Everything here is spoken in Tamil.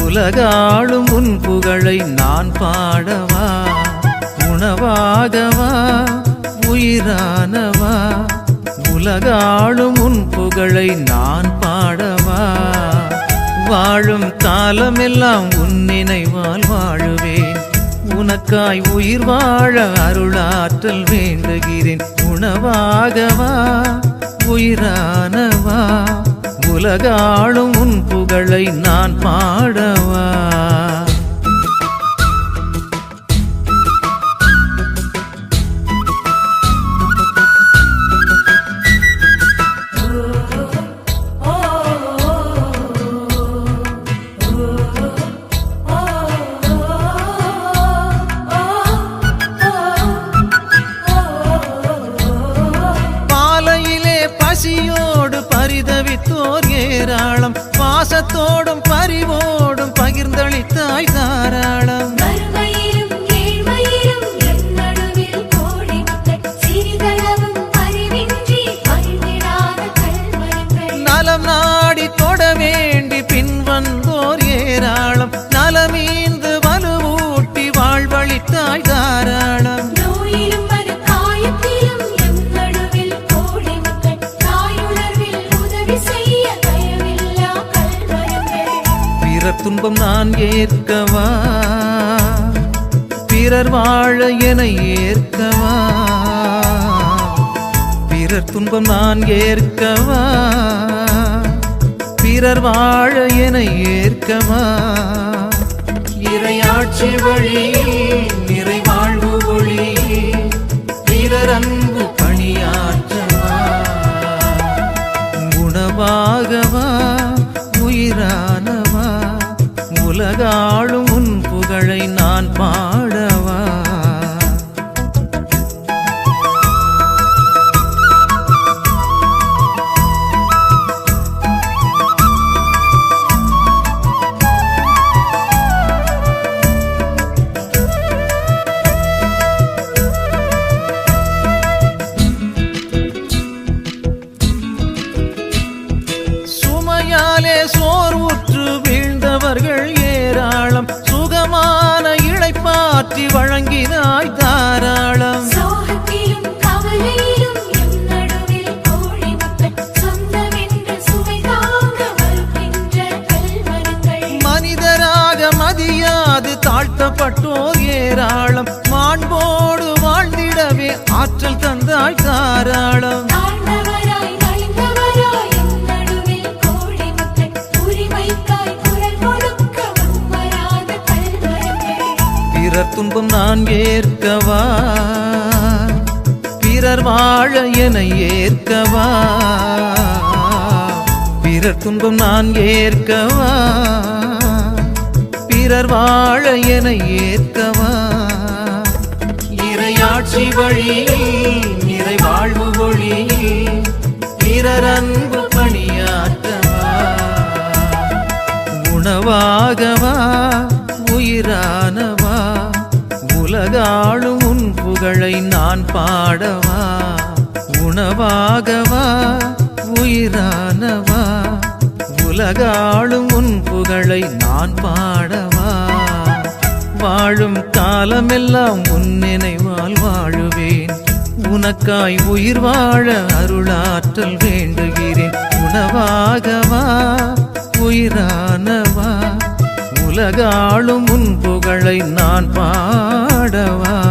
உலகாளும் உன் புகழை நான் பாடவா? உணவாகவா உயிரானவா? உலகாளும் உன் புகழை நான் பாடவா? வாழும் காலமெல்லாம் உன் நினைவால் வாழுவேன். உனக்காய் உயிர் வாழ அருளாற்றல் வேண்டுகிறேன். உணவாகவா உயிரானவா? உலகாளும் உன் புகழை நான் பாட பாசத்தோடும் துன்பம் நான் ஏற்கவா? பிறர் வாழ என ஏற்கவா? பிறர் துன்பம் நான் ஏற்கவா? பிறர் வாழ என ஏற்கவா? இறையாட்சி வழி நிறைவாழ்வு ஒளி பிறர் அன்பு உலகாளும் உன் புகழை நான் பாடவா? சோர்வுற்று வீழ்ந்தவர்கள் ஏராளம் சுகமான இளைப்பாற்றி வழங்கினாய் தாராளம். மனிதராக மதியாது தாழ்த்தப்பட்டோர் ஏராளம். மாண்போடு வாழ்ந்திடவே ஆற்றல் தந்தாய் தாராளம். பிறர் துன்பம் நான் ஏற்கவா? பிறர் வாழ என ஏற்கவா? பிறர் துன்பம் நான் ஏற்கவா? பிறர் வாழ என ஏற்கவா? இறையாட்சி வழி இறை வாழ்வு ஒளி பிறர் அன்பு பணியாற்றவா? உணவாகவா? உயிரா புகழை நான் பாடவா? உணவாகவா? உயிரானவா? உலகாளும் உன் புகழை நான் பாடவா? வாழும் காலமெல்லாம் உன் நினைவால் வாழுவேன். உனக்காய் உயிர் வாழ அருளாற்றல் வேண்டுகிறேன். உணவாகவா? உயிரானவா? உலகாளும் உன் புகழை நான் பாடவா?